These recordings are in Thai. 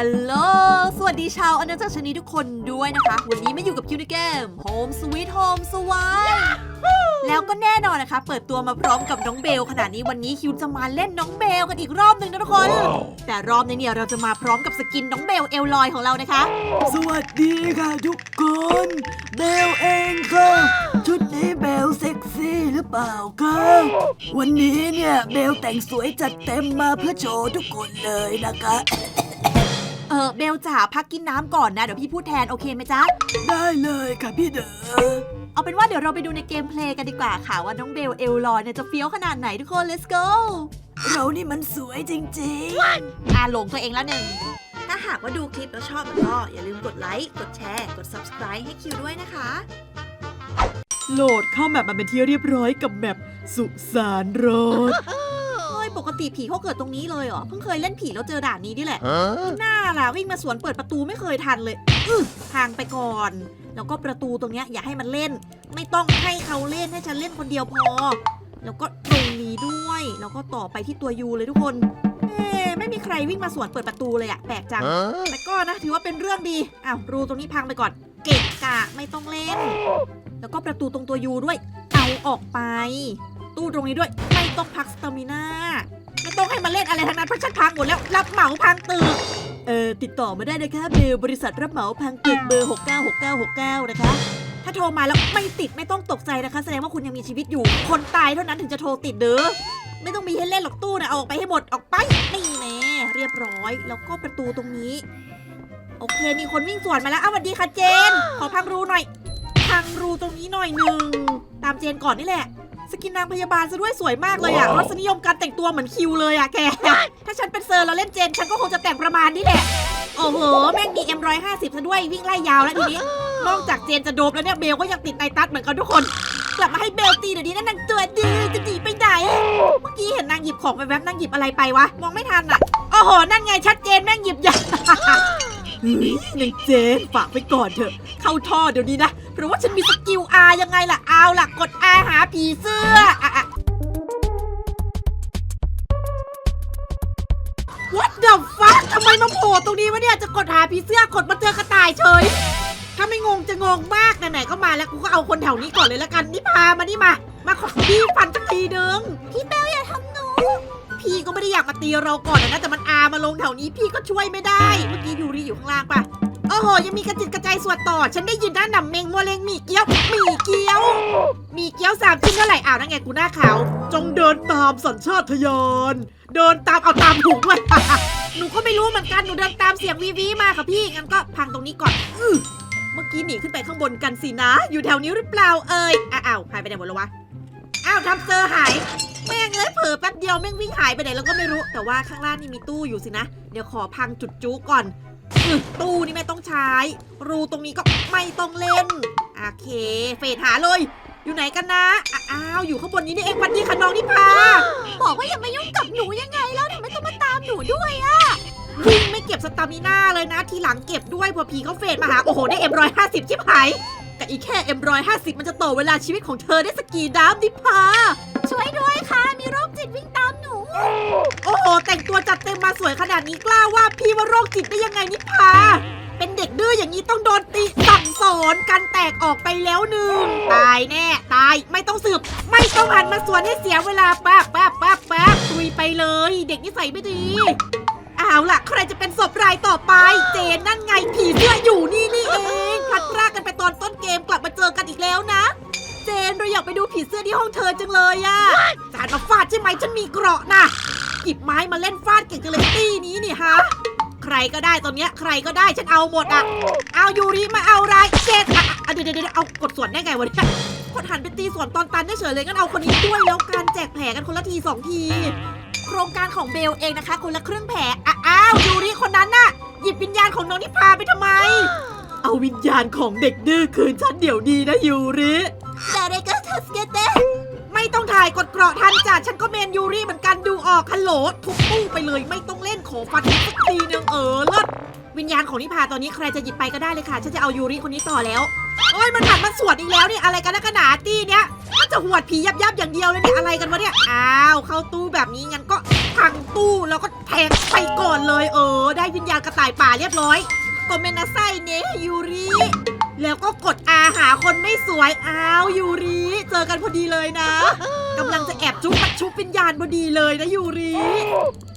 ฮัลโหล สวัสดีชาวอาณาจักรชนีทุกคนด้วยนะคะ วันนี้มาอยู่กับคิวในเกม Home Sweet Home สวายแล้วก็แน่นอนนะคะ เปิดตัวมาพร้อมกับน้องเบลขนาดนี้วันนี้คิวจะมาเล่นน้องเบลกันอีกรอบหนึ่งนะทุกคน แต่รอบนี้เนี่ยเราจะมาพร้อมกับสกินน้องเบลเอลลอยของเรานะคะ สวัสดีค่ะทุกคน เบลเองค่ะ ชุดนี้เบลเซ็กซี่หรือเปล่าคะวันนี้เนี่ยเบลแต่งสวยจัดเต็มมาเพื่อโชว์ทุกคนเลยนะคะเออเบลจ๋าพักกินน้ำก่อนนะ เดี๋ยวพี่พูดแทนโอเคไหมจ๊ะ ได้เลยค่ะพี่เด๋อเอาเป็นว่าเดี๋ยวเราไปดูในเกมเพลย์กันดีกว่าค่ะ ว่าน้องเบลเอลลอยเนี่ยจะเฟี้ยวขนาดไหนทุกคน let's go เรานี่มันสวยจริงอ่าหลงตัวเองแล้วหนึ่ง ถ้าหากว่าดูคลิปแล้วชอบแล้วก็ อย่าลืมกดไลค์ กดแชร์ กด subscribe ให้คิวด้วยนะคะ โหลดเข้าแมปมาเป็นที่เรียบร้อยกับแมปสุสานรถเฮ้ย ปกติผีเขาเกิดตรงนี้เลยเหรอ เพิ่งเคยเล่นผีแล้วเจอด่านนี้นี่แหละ หน้าล่ะวิ่งมาสวนเปิดประตูไม่เคยทันเลยอื้อทางไปก่อน แล้วก็ประตูตรงเนี้ยอย่าให้มันเล่น ไม่ต้องให้เขาเล่นให้ฉันเล่นคนเดียวพอ แล้วก็ตรงนี้ด้วย แล้วก็ต่อไปที่ตัวยูเลยทุกคน เอ๊ะไม่มีใครวิ่งมาสวนเปิดประตูเลยอะแปลกจัง แต่ก็นะถือว่าเป็นเรื่องดี อ้าวรูตรงนี้พังไปก่อน เกะกะไม่ต้องเล่น แล้วก็ประตูตรงตัวยูด้วย เอาออกไป ตู้ตรงนี้ด้วย ไม่ต้องพักสตามิน่าไม่ต้องให้มาเล่นอะไรทั้งนั้นเพราะฉันพังหมดแล้วรับเหมาพังตึกเออติดต่อมาได้นะคะเบลบริษัทรับเหมาพังตึกเบอร์696969 นะคะ ถ้าโทรมาแล้วไม่ติดไม่ต้องตกใจนะคะ แสดงว่าคุณยังมีชีวิตอยู่ คนตายเท่านั้นถึงจะโทรติดเด้อไม่ต้องมีให้เล่นหรอกตู้นะอออกไปให้หมดออกไปนี่แน่เรียบร้อย แล้วก็ประตูตรงนี้ โอเค มีคนวิ่งสวนมาแล้วอ้าวสวัสดีค่ะเจน ขอพังรูหน่อย พังรูตรงนี้หน่อยหนึ่งตามเจนก่อนนี่แหละ สกินนางพยาบาลซะด้วยสวยมากเลยอะรสนิยมการแต่งตัวเหมือนคิวเลยอะแก ถ้าฉันเป็นเซอร์แล้วเล่นเจน ฉันก็คงจะแต่งประมาณนี้แหละ โอ้โห แม่งมี M150 ซะด้วยวิ่งไล่ยาวแล้วทีนี้ นอกจากเจนจะโดบแล้วเนี่ยเบลก็ยังติดไนตัสเหมือนกันทุกคน กลับมาให้เบลตีเดี๋ยวนี้นะนางตัวดื้อจะหนีไปไหน เมื่อกี้เห็นนางหยิบของไปแวบนางหยิบอะไรไปวะ มองไม่ทันอะโอ้โห นั่นไงชัดเจนแม่งหยิบยา นางเจนฝากไปก่อนเถอะ เข้าท่อเดี๋ยวนี้นะ เพราะว่าฉันมีสกิล R ยังไงล่ะ เอาล่ะ กด R หาผีเสื้ออะอะ What the fuck ทำไมมาโผล่ตรงนี้วะเนี่ย จะกดหาผีเสื้อกดมาเจอกระต่ายเฉย ถ้าไม่งงจะงงมากไหนๆก็มาแล้วกูก็เอาคนแถวนี้ก่อนเลยละกัน นี่พามานี่มา มาขอพี่ฟันสักทีนึง พี่เบลอย่า พี่ก็ไม่ได้อยากมาตีเราก่อนนะ แต่มันอามาลงแถวนี้พี่ก็ช่วยไม่ได้ เมื่อกี้ยูรีอยู่ข้างล่างปะโอ้โห ยังมีกระจิตกระจายสวดต่อ ฉันได้ยินนะหนำเมงมัวเลงมีเกี๊ยว มีเกี๊ยว มีเกี๊ยวสามชิ้นเท่าไหร่อ้าวนั่นไงกูหน้าขาว จงเดินตามสัญชาตญาณ เดินตามเอาตามถูกด้วย หนูก็ไม่รู้เหมือนกัน หนูเดินตามเสียงวีวีมาค่ะพี่ งั้นก็พังตรงนี้ก่อนอื้อเมื่อกี้หนีขึ้นไปข้างบนกันสินะ อยู่แถวนี้หรือเปล่าเอ่ยอะอ้าวหายไปไหนหมดแล้ววะ อ้าวทำเซอร์หาย แม่งเลยเผลอแป๊บเดียวแม่งวิ่งหายไปไหนแล้วก็ไม่รู้ แต่ว่าข้างล่างนี่มีตู้อยู่สินะ เดี๋ยวขอพังจุดจุก่อนอตู้นี่ไม่ต้องใช้ รูตรงนี้ก็ไม่ต้องเล่น โอเค เฟดหาเลย อยู่ไหนกันนะ อ้าว อยู่ข้างบนนี้นี่เองวันดีค่ะน้องนิพา บอกว่าอย่ามายุ่งกับหนูยังไงแล้วทำไมต้องมาตามหนูด้วยอะวิ่งไม่เก็บสตามิน่าเลยนะ ทีหลังเก็บด้วยเผื่อผีเขาเฟดมาหา โอ้โห ได้เอ็มร้อยห้าสิบชิบหายกับอีกแค่เอ็มร้อยห้าสิบมันจะต่อเวลาชีวิตของเธอได้สกกี่ดามนิพา โอ้โห แต่งตัวจัดเต็มมาสวยขนาดนี้กล้าว่าพี่ว่าโรคจิตได้ยังไงนิพา เป็นเด็กดื้ออย่างนี้ต้องโดนตีสั่งสอนกันแตกออกไปแล้วหนึ่งตายแน่ตายไม่ต้องสืบ ไม่ต้องหันมาสวนให้เสียเวลาแป๊บแป๊บแป๊บแป๊บตุยไปเลย เด็กนิสัยไม่ดีเอาล่ะ ใครจะเป็นศพรายต่อไป เจนนั่นไงผีเสื้ออยู่นี่นี่เองพลัดพรากกันไปตอนต้นเกมกลับมาเจอกันอีกแล้วนะ เจนเราอยากไปดูผีเสื้อที่ห้องเธอจังเลยอะ จานมาฟาดใช่ไหมฉันมีเกราะนะหยิบไม้มาเล่นฟาดเก่งจังเลยตี้นี้นี่ฮะใครก็ได้ตอนเนี้ยใครก็ได้ฉันเอาหมดอะ เอายูริมาเอาไรเจนอะอะเดี๋ยวเดี๋ยวเดี๋ยวเอากดส่วนได้ไงวะเนี่ยคนหันไปตีส่วนตอนตันได้เฉยเลยงั้นเอาคนนี้ด้วยแล้วการแจกแผลกันคนละทีสองที โครงการของเบลเองนะคะ คนละครึ่งแผลอะอ้าวยูริคนนั้นน่ะหยิบวิญญาณของน้องนิพาไปทำไม เอาวิญญาณของเด็กดื้อคืนฉันเดี๋ยวนี้นะยูริแต่เด็กก็ทัสเกเต ต่ายกดเกราะทันจ้ะฉันก็เมนยูริเหมือนกันดูออกฮัลโหลทุบตู้ไปเลยไม่ต้องเล่นขอฟันสักทีนึงเออเลิศวิญญาณของนิพาตอนนี้ใครจะหยิบไปก็ได้เลยค่ะ ฉันจะเอายูริคนนี้ต่อแล้วโอ้ยมันหันมาสวดอีกแล้วนี่อะไรกันนักหนาตี้เนี้ยมันจะหวดผียับยับๆอย่างเดียวเลยเนี่ยอะไรกันวะเนี่ยอ้าวเข้าตู้แบบนี้งั้นก็พังตู้แล้วก็แทงไปก่อนเลย เออ ได้วิญญาณกระต่ายป่าเรียบร้อยโกเมนนาไซเนยูริ แล้วก็กดอาหาคนไม่สวยอ้าวยูริเจอกันพอดีเลยนะกำลังจะแอบจุ๊บปัดชุบวิญญาณพอดีเลยนะยูริ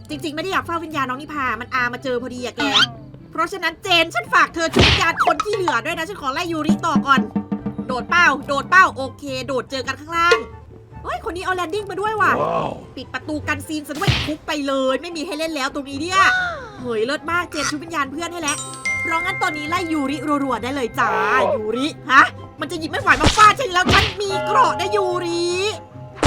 จริง ๆ ไม่ได้อยากเฝ้าวิญญาณน้องนิพามันอามาเจอพอดีอะแกเพราะฉะนั้นเจนฉันฝากเธอชุบวิญญาณคนที่เหลือด้วยนะฉันขอไล่ยูริต่อก่อน โดดเป้า โดดเป้าโอเค โดดเจอกันข้างล่างเฮ้ยคนนี้เอาแลนดิ้งมาด้วยว่ะปิดประตูกันซีนซะด้วยทุบไปเลย ไม่มีให้เล่นแล้วตรงนี้เนี่ยเฮ้ยเลิศมากเจนชุบวิญญาณเพื่อนให้แล้ว เพราะงั้นตอนนี้ไล่ยูริรัวๆได้เลยจ้ายูริฮะมันจะหยิบไม่ไหวมาฟาดฉันแล้วฉันมีเกราะนะยูริ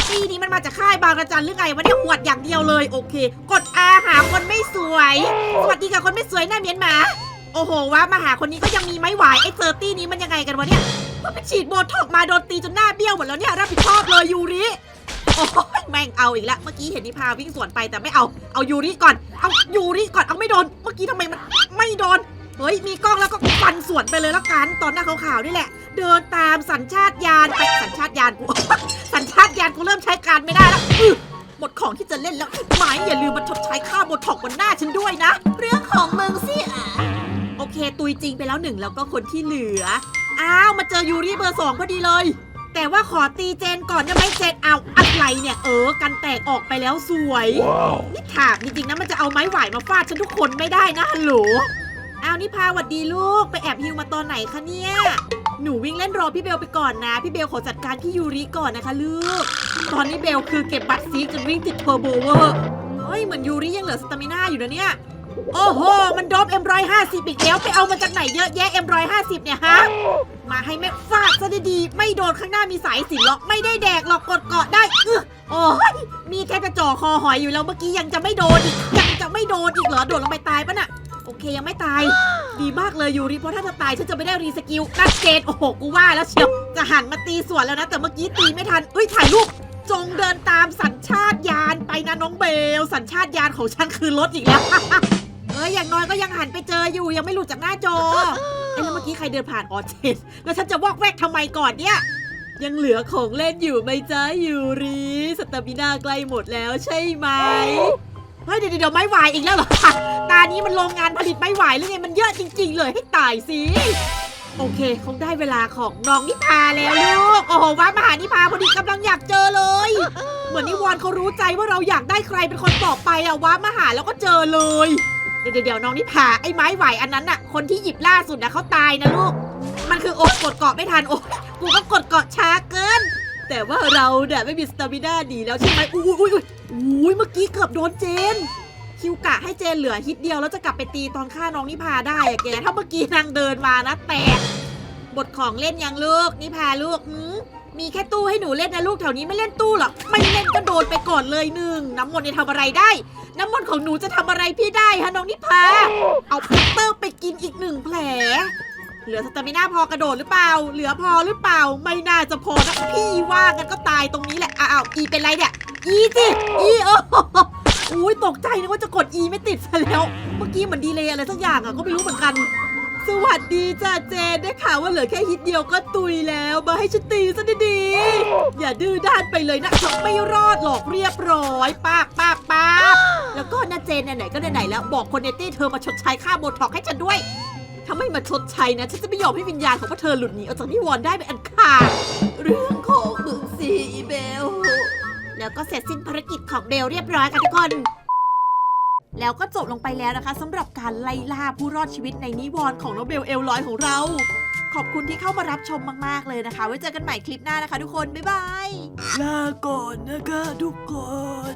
ปีนี้มันมาจากค่ายบางระจันหรือไงวะเนี่ยหวดอย่างเดียวเลยโอเค กดอาหาคนไม่สวยสวัสดีค่ะคนไม่สวยหน้าเมียนหมาโอ้โหว่ามาหาคนนี้ก็ยังมีไม้หวายไอ้เซอร์ตี้นี้มันยังไงกันวะเนี่ยมันไปฉีดโบท็อกซ์มาโดนตีจนหน้าเบี้ยวหมดแล้วเนี่ยรับผิดชอบเลยยูริโอ้ยแม่งเอาอีกแล้วเมื่อกี้เห็นนิพาวิ่งสวนไปแต่ไม่เอาเอายูริก่อนเอายูริก่อนเอาไม่โดน เมื่อกี้ทำไมมันไม่โดน เฮ้ย มีกล้องแล้วก็ฟันสวนไปเลยแล้วกัน ตอนหน้าขาวๆนี่แหละ เดินตามสัญชาตญาณไปสัญชาตญาณกู สัญชาตญาณกูเริ่มใช้การไม่ได้แล้วอื้อหมดของที่จะเล่นแล้วหมายอย่าลืมมาชดใช้ค่าโบท็อกซ์บนหน้าฉันด้วยนะ เรื่องของมึงสิอะโอเค ตุยจริงไปแล้วหนึ่งแล้วก็คนที่เหลือ อ้าวมาเจอยูริเบอร์สองพอดีเลย แต่ว่าขอตีเจนก่อนได้ไหมเจนเอาอะไรเนี่ยเออกันแตกออกไปแล้วสวยนี่ถามจริงๆนะมันจะเอาไม้หวายมาฟาดฉันทุกคนไม่ได้นะฮัลโหล อ้าวนี่พาหวัดดีลูกไปแอบฮิวมาตอนไหนคะเนี่ย หนูวิ่งเล่นรอพี่เบลไปก่อนนะ พี่เบลขอจัดการพี่ยูริก่อนนะคะลูก ตอนนี้เบลคือเก็บบัตรซีจนวิ่งติดเทอร์โบเวอร์เฮ้ยเหมือนยูริยังเหลือสตามิน่าอยู่นะเนี่ย โอ้โห มันดรอปเอ็มร้อยห้าสิบอีกแล้วไปเอามาจากไหนเยอะแยะเอ็มร้อยห้าสิบเนี่ยฮะ มาให้แม่ฟาดซะดีๆไม่โดนข้างหน้ามีสายสินหรอกไม่ได้แดกหรอกกดเกาะได้เออโอ้ยมีแค่จะจ่อคอหอยอยู่แล้วเมื่อกี้ยังจะไม่โดนอีกยังจะไม่โดนอีกเหรอโดดลงไปตายปะน่ะ เคยังไม่ตาย ดีมากเลยยูริเพราะถ้าจะตายฉันจะไม่ได้รีสกิลนัดเจนโอ้โหกูว่าแล้วเชียวจะหันมาตีสวนแล้วนะ แต่เมื่อกี้ตีไม่ทันเอ้ยถ่ายรูปจงเดินตามสัญชาตญาณไปนะน้องเบล สัญชาตญาณของฉันคือรถอีกแล้ว เอ้ยอย่างน้อยก็ยังหันไปเจออยู่ยังไม่หลุดจากหน้าจอเอ้ยแล้วเมื่อกี้ใครเดินผ่านออเจนแล้วฉันจะวอกแวกทำไมก่อนเนี่ยยังเหลือของเล่นอยู่ไหมจ๊ะยูริสตามินาใกล้หมดแล้วใช่ไหม เฮ้ยเดี๋ยวเดี๋ยวไม้หวอีกแล้วเหรอตานี้มันโรงงานผลิตไม้หวายหรือไงมันเยอะจริง ๆ เลยให้ตายสิโอเค คงได้เวลาของน้องนิพาแล้วลูก โอ้โหว้ามหานิพาพอดีกำลังอยากเจอเลย เหมือนนิวอนเขารู้ใจว่าเราอยากได้ใครเป็นคนต่อไปอะว้ามหาแล้วก็เจอเลย เดี๋ยวเดี๋ยวน้องนิพาไอ้ไม้ไหวอันนั้นอะคนที่หยิบล่าสุดนะเขาตายนะลูก มันคือโอ๊กดเกาะไม่ทันโอ๊ยกูก็กดเกาะช้าเกิน แต่ว่าเราเนี่ยไม่มีสตามิน่าดีแล้วใช่ไหมอุ้ยอุ้ยอุ้ยอุ้ยเมื่อกี้เกือบโดนเจน คิวกะให้เจนเหลือฮิตเดียวแล้วจะกลับไปตีตอนฆ่าน้องนิพาได้อะแก ถ้าเมื่อกี้นางเดินมานะแตกบทของเล่นยังลูกนิพาลูกมมีแค่ตู้ให้หนูเล่นนะลูกแถวนี้ไม่เล่นตู้หรอกไม่เล่นก็โดนไปก่อนเลยหนึ่งน้ำมนต์จะทำอะไรได้ น้ำมนต์ของหนูจะทำอะไรพี่ได้ฮะน้องนิพา เอาพัตเตอร์ไปกินอีกหนึ่งแผล เหลือสตามิน่าพอกระโดดหรือเปล่า เหลือพอหรือเปล่า ไม่น่าจะพอนะพี่ว่ากันก็ตายตรงนี้แหละอ้าวอีเป็นไรเนี่ยอีสิอีเอออุ้ยตกใจนึกว่าจะกดอีไม่ติดซะแล้ว เมื่อกี้เหมือนดีเลยอะไรสักอย่างอะก็ไม่รู้เหมือนกัน สวัสดีจ้าเจนได้ข่าวว่าเหลือแค่ฮิตเดียวก็ตุยแล้ว มาให้ฉันตีซะดีๆอย่าดื้อด้านไปเลยนะเธอไม่รอดหรอกเรียบร้อยปาบปาบปาบแล้วก็นะเจนไหนๆก็ไหนๆแล้วบอกคนในตี้เธอมาชดใช้ค่าโบท็อกให้ฉันด้วย ถ้าไม่มาชดใช้นะ ฉันจะไม่ยอมให้วิญญาณของพวกเธอหลุดหนีออกจากนิวรณ์ได้เป็นอันขาด เรื่องของมึงสิอีเบล แล้วก็เสร็จสิ้นภารกิจของเบลเรียบร้อยค่ะทุกคน แล้วก็จบลงไปแล้วนะคะสำหรับการไล่ล่าผู้รอดชีวิตในนิวรณ์ของน้องเบลเอลลอยของเรา ขอบคุณที่เข้ามารับชมมาก ๆ เลยนะคะ ไว้เจอกันใหม่คลิปหน้านะคะ ทุกคน บ๊ายบาย ลาก่อนนะคะทุกคน